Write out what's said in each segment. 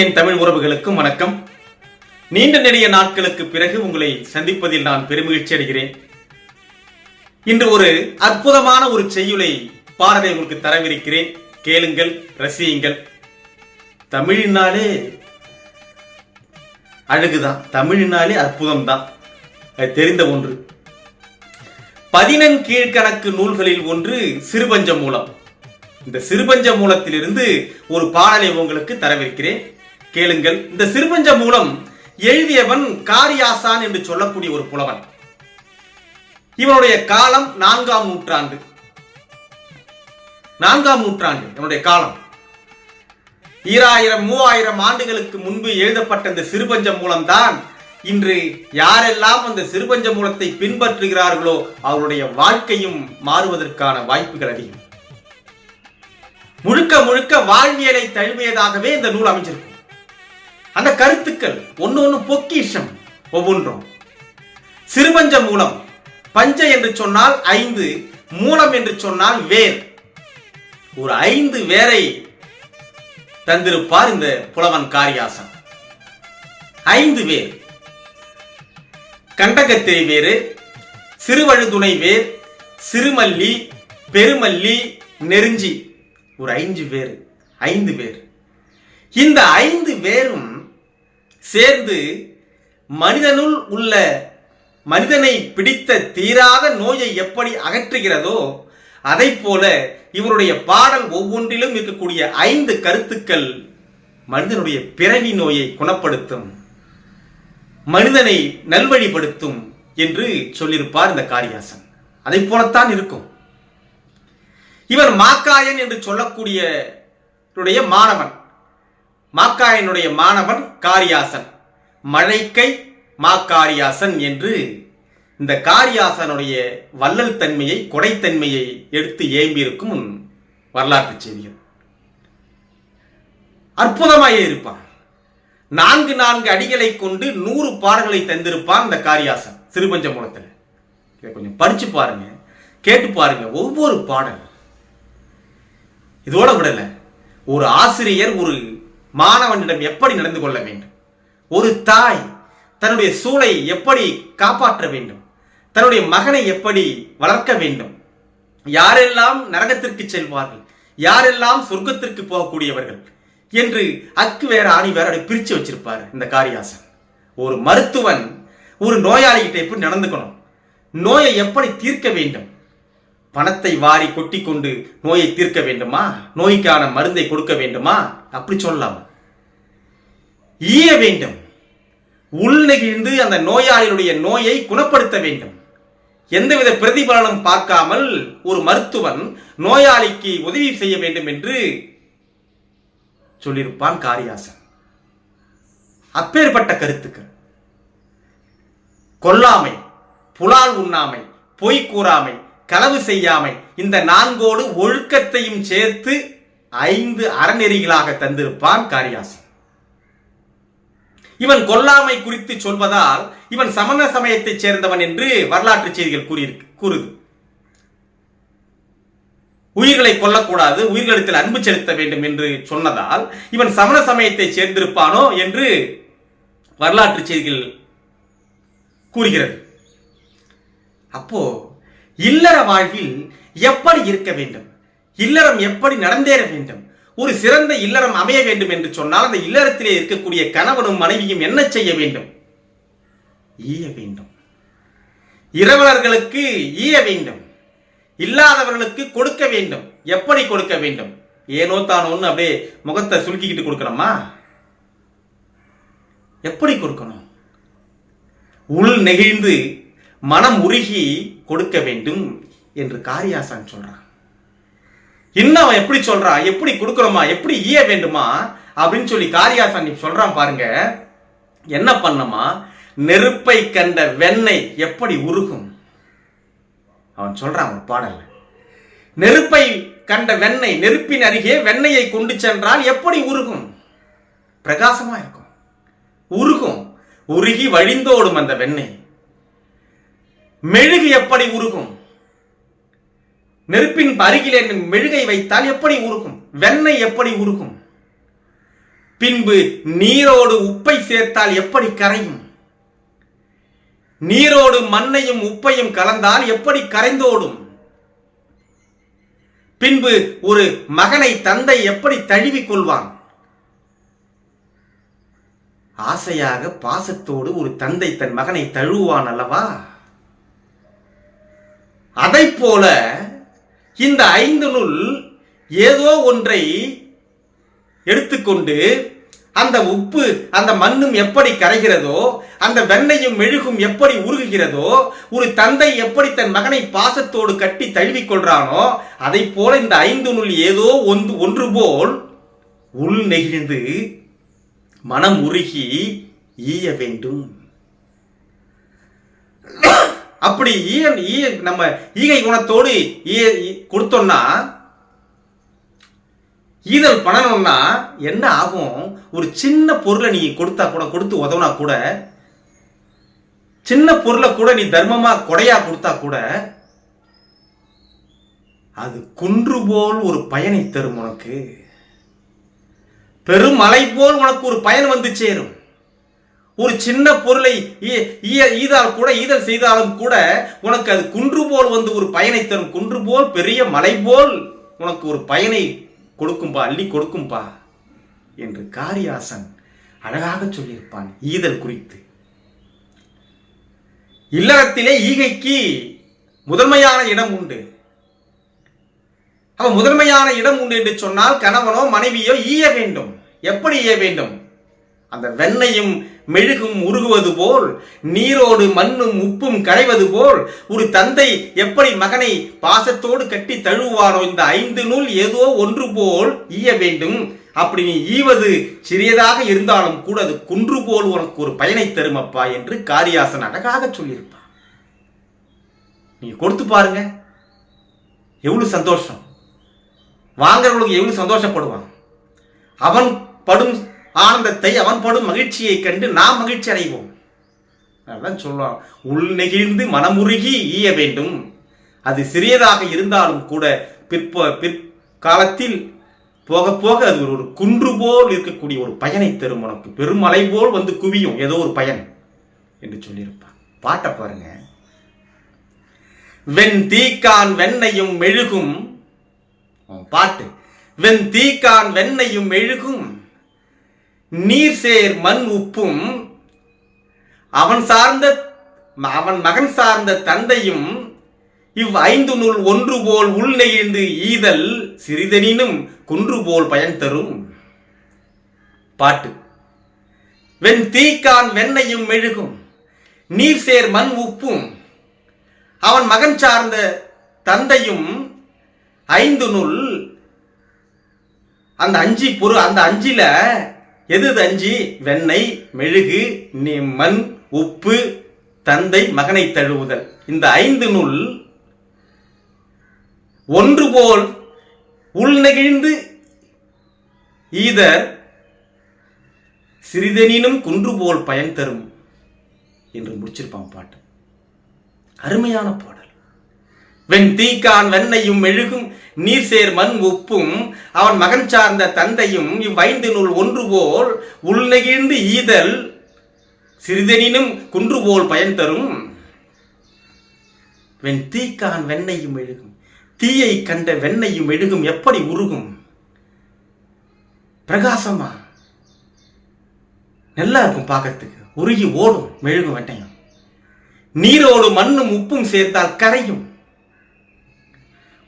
TN Tamil உறவுகளுக்கும் வணக்கம். நீண்ட நெடிய நாட்களுக்கு பிறகு உங்களை சந்திப்பதில் நான் பெருமகிழ்ச்சி அடைகிறேன். இன்று ஒரு அற்புதமான ஒரு செய்யுளை பாடலை உங்களுக்கு தரவிருக்கிறேன். கேளுங்கள் ரசியுங்கள். தமிழினாலே அழகுதான். தமிழினாலே அற்புதம் தான் அது தெரிந்த ஒன்று. பதினெண் கீழ்கணக்கு நூல்களில் ஒன்று சிறுபஞ்ச மூலம். இந்த சிறுபஞ்ச மூலத்திலிருந்து ஒரு பாடலை உங்களுக்கு தரவிருக்கிறேன். கேளுங்கள். இந்த சிறுபஞ்ச மூலம் எழுதியவன் காரியாசான் என்று சொல்லக்கூடிய ஒரு புலவன். இவனுடைய காலம் நான்காம் நூற்றாண்டு. நான்காம் நூற்றாண்டு இவனுடைய காலம். ஈராயிரம் மூவாயிரம் ஆண்டுகளுக்கு முன்பு எழுதப்பட்ட இந்த சிறுபஞ்ச மூலம்தான் இன்று யாரெல்லாம் அந்த சிறுபஞ்ச மூலத்தை பின்பற்றுகிறார்களோ அவருடைய வாழ்க்கையும் மாறுவதற்கான வாய்ப்புகள் அதிகம். முழுக்க முழுக்க வாழ்வியலை தழுவியதாகவே இந்த நூல் அமைஞ்சிருக்கும் அந்த கருத்துக்கள் ஒன்று ஒன்று பொக்கிஷம் ஒவ்வொன்றும். சிறுபஞ்ச மூலம் பஞ்ச என்று சொன்னால் ஐந்து மூலம் என்று சொன்னால் வேர். ஒரு ஐந்து வேரை தந்திருப்பார் இந்த புலவன் காரியாசன். ஐந்து வேர். கண்டகத்திரை வேறு சிறுவழுதுணை வேர் சிறுமல்லி பெருமல்லி நெருஞ்சி. ஒரு ஐந்து பேர் ஐந்து பேர் இந்த ஐந்து பேரும் சேர்ந்து மனிதனுள் உள்ள மனிதனை பிடித்த தீராத நோயை எப்படி அகற்றுகிறதோ அதை போல இவருடைய பாடல் ஒவ்வொன்றிலும் இருக்கக்கூடிய ஐந்து கருத்துக்கள் மனிதனுடைய பிறவி நோயை குணப்படுத்தும் மனிதனை நல்வழிப்படுத்தும் என்று சொல்லியிருப்பார் இந்த காரியாசன் அதை போலத்தான் இருக்கும். இவர் மாக்காயன் என்று சொல்லக்கூடிய உடைய மாணவன். மாக்காயனுடைய மாணவன் காரியாசன். மழைக்கை மாக்காரியாசன் என்று இந்த காரியாசனுடைய வள்ளல் தன்மையை கொடைத்தன்மையை எடுத்து ஏம்பியிருக்கும் வரலாற்று செய்திகள். அற்புதமாயே இருப்பான். நான்கு நான்கு அடிகளை கொண்டு நூறு பாடல்களை தந்திருப்பான் இந்த காரியாசன் சிறுபஞ்ச மூலத்தில் இதை கொஞ்சம் படிச்சு பாருங்க கேட்டு பாருங்க ஒவ்வொரு பாடல் இதோட விடல ஒரு ஆசிரியர் ஒரு மாணவனிடம் எப்படி நடந்து கொள்ள வேண்டும்? ஒரு தாய் தன்னுடைய சூளை எப்படி காப்பாற்ற வேண்டும்? தன்னுடைய மகனை எப்படி வளர்க்க வேண்டும்? யாரெல்லாம் நரகத்திற்கு செல்வார்கள்? யாரெல்லாம் சொர்க்கத்திற்கு போகக்கூடியவர்கள்? என்று அக்கு வேற ஆணி வேற அப்படி பிரித்து வச்சிருப்பார் இந்த காரியாசன். ஒரு மருத்துவன் ஒரு நோயாளிகிட்ட எப்படி நடந்துக்கணும்? நோயை எப்படி தீர்க்க வேண்டும்? பணத்தை வாரி கொட்டி கொண்டு நோயை தீர்க்க வேண்டுமா? நோய்க்கான மருந்தை கொடுக்க வேண்டுமா? அப்படி சொல்லலாம். ஈய வேண்டும். உள் நெகிழ்ந்து அந்த நோயாளியுடைய நோயை குணப்படுத்த வேண்டும். எந்தவித பிரதிபலனும் பார்க்காமல் ஒரு மருத்துவன் நோயாளிக்கு உதவி செய்ய வேண்டும் என்று சொல்லியிருப்பான் காரியாசன். அப்பேற்பட்ட கருத்துக்கள். கொல்லாமை புலால் உண்ணாமை பொய் கூறாமை களவு செய்யாமை. இந்த நான்கோடு ஒழுக்கத்தையும் சேர்த்து ஐந்து அறநெறிகளாக தந்திருப்பான் காரியாசன். இவன் கொல்லாமை குறித்து சொல்வதால் இவன் சமண சமயத்தைச் சேர்ந்தவன் என்று வரலாற்று செய்திகள் கூறியிருக்கு கூறுது. உயிர்களை கொல்லக்கூடாது உயிர்களிடத்தில் அன்பு செலுத்த வேண்டும் என்று சொன்னதால் இவன் சமண சமயத்தை சேர்ந்திருப்பானோ என்று வரலாற்று செய்திகள் கூறுகிறது. அப்போ இல்லற வாழ்வில் எப்படி இருக்க வேண்டும்? இல்லறம் எப்படி நடந்தேற வேண்டும்? ஒரு சிறந்த இல்லறம் அமைய வேண்டும் என்று சொன்னால் அந்த இல்லறத்திலே இருக்கக்கூடிய கணவனும் மனைவியும் என்ன செய்ய வேண்டும்? ஈய வேண்டும். இரவலர்களுக்கு ஈய வேண்டும். இல்லாதவர்களுக்கு கொடுக்க வேண்டும். எப்படி கொடுக்க வேண்டும்? ஏனோ தானோன்னு அப்படியே முகத்தை சுருக்கிக்கிட்டு கொடுக்கணுமா? எப்படி கொடுக்கணும்? உள் நெகிழ்ந்து மனம் உருகி கொடுக்க வேண்டும் என்று காரியாசான் சொல்றான். இன்னும் அவன் எப்படி சொல்றான் எப்படி கொடுக்கணுமா எப்படி ஈய வேண்டுமா? அப்படின்னு சொல்லி காரியாசான் நீ சொல்றான் பாருங்க. என்ன பண்ணமா? நெருப்பை கண்ட வெண்ணெய் எப்படி உருகும்? அவன் சொல்றான் ஒரு பாடல்ல. நெருப்பை கண்ட வெண்ணெய் நெருப்பின் அருகே வெண்ணெயை கொண்டு சென்றால் எப்படி உருகும்? பிரகாசமா இருக்கும். உருகும். உருகி வழிந்தோடும் அந்த வெண்ணெய் மெழுகு எப்படி உருகும்? நெருப்பின் அருகிலே மெழுகை வைத்தால் எப்படி உருகும்? வெண்ணெய் எப்படி உருகும்? பின்பு நீரோடு உப்பை சேர்த்தால் எப்படி கரையும்? நீரோடு மண்ணையும் உப்பையும் கலந்தால் எப்படி கரைந்தோடும்? பின்பு ஒரு மகனை தந்தை எப்படி தழுவிக் கொள்வான்? ஆசையாக பாசத்தோடு ஒரு தந்தை தன் மகனை தழுவான் அல்லவா? போல இந்த ஐந்து நுல் ஏதோ ஒன்றை எடுத்துக்கொண்டு அந்த உப்பு அந்த மண்ணும் எப்படி கரைகிறதோ அந்த வெண்ணையும் மெழுகும் எப்படி உருகுகிறதோ ஒரு தந்தை எப்படி தன் மகனை பாசத்தோடு கட்டி தழுவிக் கொள்றானோ அதை போல இந்த ஐந்து நுல் ஏதோ ஒன்று ஒன்று போல் உள் நெகிழ்ந்து மனம் உருகி ஈய வேண்டும். அப்படி ஈய ஈய நம்ம ஈகை குணத்தோடு ஈய கொடுத்தோம்னா ஈதல் பண்ணணும்னா என்ன ஆகும்? ஒரு சின்ன பொருளை நீ கொடுத்தா கூட கொடுத்து உதவுனா கூட சின்ன பொருளை கூட நீ தர்மமா கொடையா கொடுத்தா கூட அது குன்று போல் ஒரு பயனை தரும் உனக்கு. பெருமலை போல் உனக்கு ஒரு பயன் வந்து சேரும். ஒரு சின்ன பொருளை ஈதால் கூட ஈதல் செய்தாலும் கூட உனக்கு அது குன்று போல் வந்து ஒரு பயனை தரும். குன்று போல் பெரிய மலை போல் உனக்கு ஒரு பயனை கொடுக்கும்பா அள்ளி கொடுக்கும்பா என்று காரியாசன் அழகாக சொல்லியிருப்பான் ஈதல் குறித்து. இல்லறத்திலே ஈகைக்கு முதன்மையான இடம் உண்டு. அவன் முதன்மையான இடம் உண்டு என்று சொன்னால் கணவனோ மனைவியோ ஈய வேண்டும். எப்படி ஈய வேண்டும்? அந்த வெண்ணையும் மெழுகும் உருகுவது போல் நீரோடு மண்ணும் உப்பும் கரைவது போல் ஒரு தந்தை எப்படி மகனை பாசத்தோடு கட்டி தழுவாரோ இந்த ஐந்து நூல் ஏதோ ஒன்று போல் ஈய வேண்டும். அப்படி நீ ஈவது சிறியதாக இருந்தாலும் கூட அது குன்று போல் உனக்கு ஒரு பயனை தரும் அப்பா என்று காரியாசன் அழகாக சொல்லியிருப்பான். நீங்க கொடுத்து பாருங்க. எவ்வளவு சந்தோஷம். வாங்குறவங்களுக்கு எவ்வளவு சந்தோஷப்படுவான். அவன் படும் ஆனந்தத்தை அவன் படும் மகிழ்ச்சியை கண்டு நாம் மகிழ்ச்சி அடைவோம். அதான் சொல்லுவான் உள் நெகிழ்ந்து மனமுருகி ஈய வேண்டும். அது சிறியதாக இருந்தாலும் கூட பிற்ப பிற்காலத்தில் போக போக அது ஒரு குன்று போல் இருக்கக்கூடிய ஒரு பயனை தரும் உனக்கு. பெருமலை போல் வந்து குவியும். ஏதோ ஒரு பயன் என்று சொல்லியிருப்பான். பாட்டை பாருங்க. வெண் தீக்கான் வெண்ணையும் மெழுகும். பாட்டு. வெண் தீக்கான் வெண்ணையும் மெழுகும். நீர் சேர் மண் உப்பும் அவன் சார்ந்த அவன் மகன் சார்ந்த தந்தையும் இவ் ஐந்து நூல் ஒன்று போல் உள் நெகிழ்ந்து ஈதல் சிறிதனினும் குன்று போல் பயன் தரும். பாட்டு. வெண் தீக்கான் வெண்ணையும் மெழுகும் நீர் சேர் மண் உப்பும் அவன் மகன் சார்ந்த தந்தையும் ஐந்து நூல் அந்த அஞ்சு பொரு அந்த அஞ்சில எது தஞ்சி? வெண்ணெய் மெழுகு மண் உப்பு தந்தை மகனை தழுவுதல். இந்த ஐந்து நூல் ஒன்று போல் உள்நெகிழ்ந்து ஈதர் சிறிதெனினும் குன்று போல் பயன் தரும் என்று முடிச்சிருப்பான் பாட்டு. அருமையான பாடல். வெண் தீக்கான் வெண்ணையும் மெழுகும் நீர் சேர் மண் உப்பும் அவன் மகன் சார்ந்த தந்தையும் இவ்வைந்து நூல் ஒன்று போல் உள்நெகிழ்ந்து ஈதல் சிறிதெனினும் குன்று போல் பயன் தரும். வெண் தீக்கான் வெண்ணையும் மெழுகும் தீயை கண்ட வெண்ணையும் மெழுகும் எப்படி உருகும்? பிரகாசமா? நல்லா இருக்கும் பார்க்கறதுக்கு. உருகி ஓடும் மெழுகும் வெண்ணையும். நீரோடு மண்ணும் உப்பும் சேர்த்தால் கரையும்.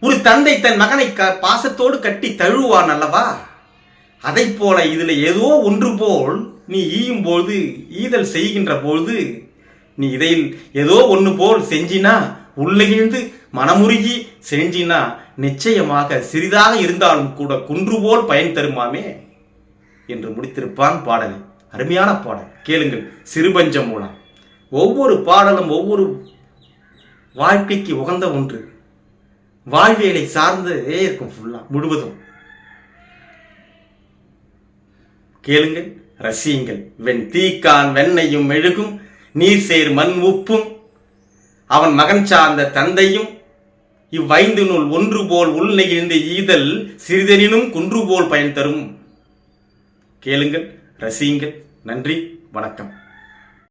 ஒரு தந்தை தன் மகனை க- பாசத்தோடு கட்டி தழுவான் அல்லவா? அதைப் போல இதில் ஏதோ ஒன்று போல் நீ ஈயும் பொழுது ஈதல் செய்கின்ற பொழுது நீ இதில் ஏதோ ஒன்று போல் செஞ்சினா உள்ளகிழ்ந்து மனமுருகி செஞ்சினா நிச்சயமாக சிறிதாக இருந்தாலும் கூட குன்று போல் பயன் தருமாமே? என்று முடித்திருப்பான் பாடலை. அருமையான பாடல். கேளுங்கள் சிறுபஞ்சம் மூலம். ஒவ்வொரு பாடலும் ஒவ்வொரு வாழ்க்கைக்கு உகந்த ஒன்று. வாழ்வியலை சார்ந்தே இருக்கும் ஃபுல்லாக முழுவதும். கேளுங்கள் ரசியுங்கள். வெண் தீக்கான் வெண்ணையும் மெழுகும் நீர் சேர் மண் உப்பும். அவன் மகன் சார்ந்த தந்தையும் இவ்வைந்து நூல் ஒன்று போல் உள் நெகிழ்ந்து ஈதல் சிறிதெனினும் குன்று போல் பயன் தரும். கேளுங்கள் ரசியுங்கள். நன்றி வணக்கம்.